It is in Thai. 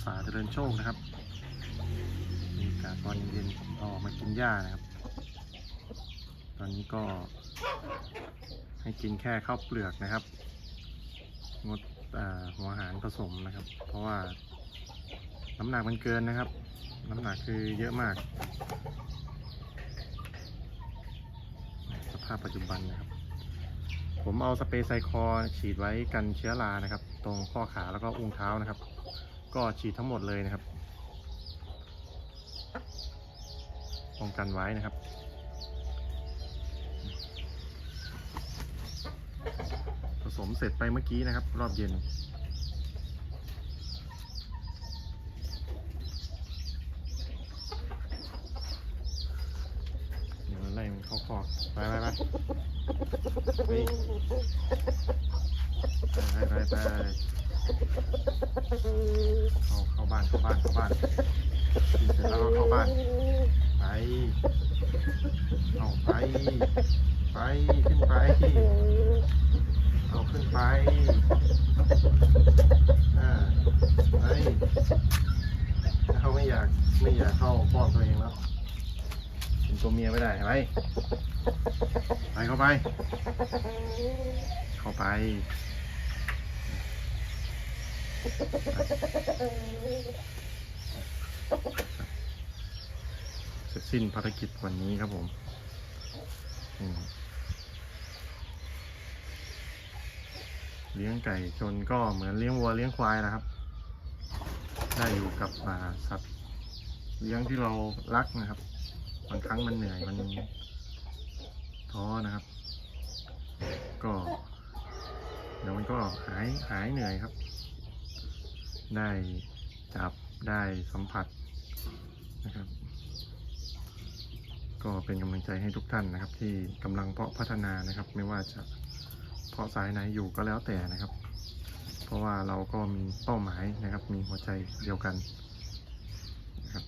สาเจริญโชคนะครับมีอากาศตอนเย็นๆออกมากินหญ้านะครับ ตอนนี้ก็ให้กินแค่ข้าวเปลือกนะครับ งดอาหัวอาหารผสมนะครับ เพราะว่าน้ำหนักมันเกินนะครับ น้ำหนักคือเยอะมาก สภาพปัจจุบันนะครับ ผมเอาสเปรย์ไซคอฉีดไว้กันเชื้อรานะครับ ตรงข้อขาแล้วก็อุ้งเท้านะครับ ก็ฉีดทั้งหมดเลยนะครับป้องกันไว้นะครับผสมเสร็จไปเมื่อกี้นะครับ รอบเย็น เดี๋ยวไล่มันเข้าคอกไปไปไปไปไปไป บ้านเข้าบ้านเข้าบ้านกินเสร็จแล้วก็เข้าบ้าน ไป เอาไป ไปขึ้นไป เอาขึ้นไป อ่าไปเขาไม่อยากไม่อยากเข้าป้อนตัวเองแล้วเป็นตัวเมียไม่ได้ไปไปเข้าไป เข้าไป เสร็จสิ้นภารกิจวันนี้ครับผมเลี้ยงไก่ชนก็เหมือนเลี้ยงวัวเลี้ยงควายนะครับ ได้อยู่กับสัตว์เลี้ยงที่เรารักนะครับบางครั้งมันเหนื่อยมันท้อนะครับ ก็ เดี๋ยวมันก็หายหายเหนื่อยครับ ได้จับได้สัมผัสนะครับ ก็เป็นกำลังใจให้ทุกท่านนะครับ ที่กำลังเพาะพัฒนานะครับ ไม่ว่าจะเพาะสายไหนอยู่ก็แล้วแต่นะครับ เพราะว่าเราก็มีเป้าหมายนะครับ มีหัวใจเดียวกันนะครับ